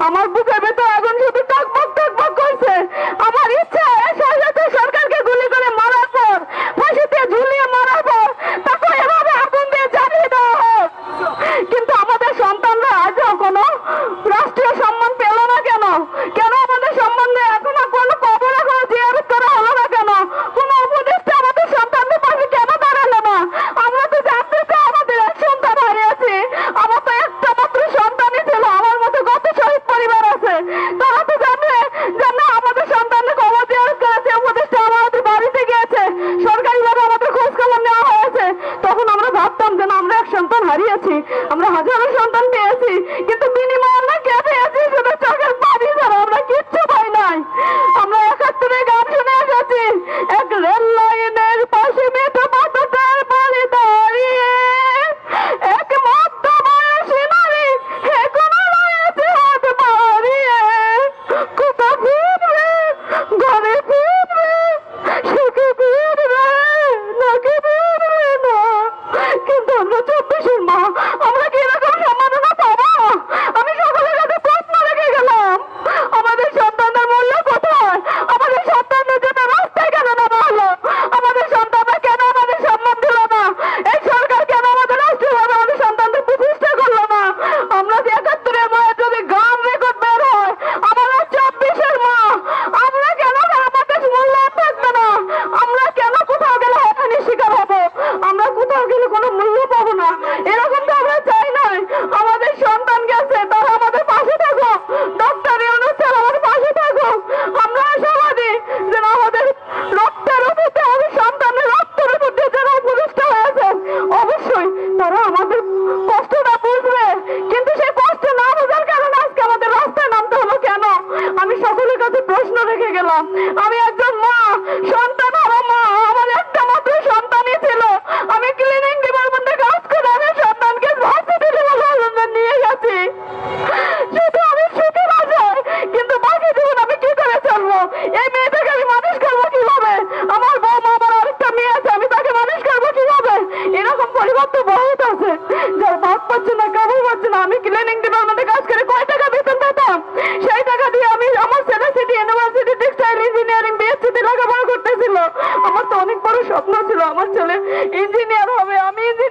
আমার বুকের ভেতর এক সন্তান হারিয়েছি। আমরা হাজারো সন্তান আমরা চব্বিশের মা আমরা আমি একজন মা, সন্তান আমার মা। আমার একটা মাত্র সন্তানই ছিল। আমি ক্লিনিক ডিপার্টমেন্টে কাজ করে আমি সন্তানকে নিয়ে গেছি। আমি সুখের মানুষ করব কীভাবে? আমার বৌমা আমার আরেকটা মেয়ে আছে, আমি তাকে মানুষ করব কীভাবে? এরকম পরিবার তো আছে। ভাত পাচ্ছে না কাপড় পাচ্ছে না, আমি ক্লিনিক ডিপার্টমেন্টে কাজ করে কয় টাকা বেতন পেতাম? সেই টাকা দিয়ে আমি আমার ছেলে সেটি এনে আমার তো অনেক বড় স্বপ্ন ছিল। আমার ছেলে ইঞ্জিনিয়ার হবে আমি ইঞ্জিনিয়ার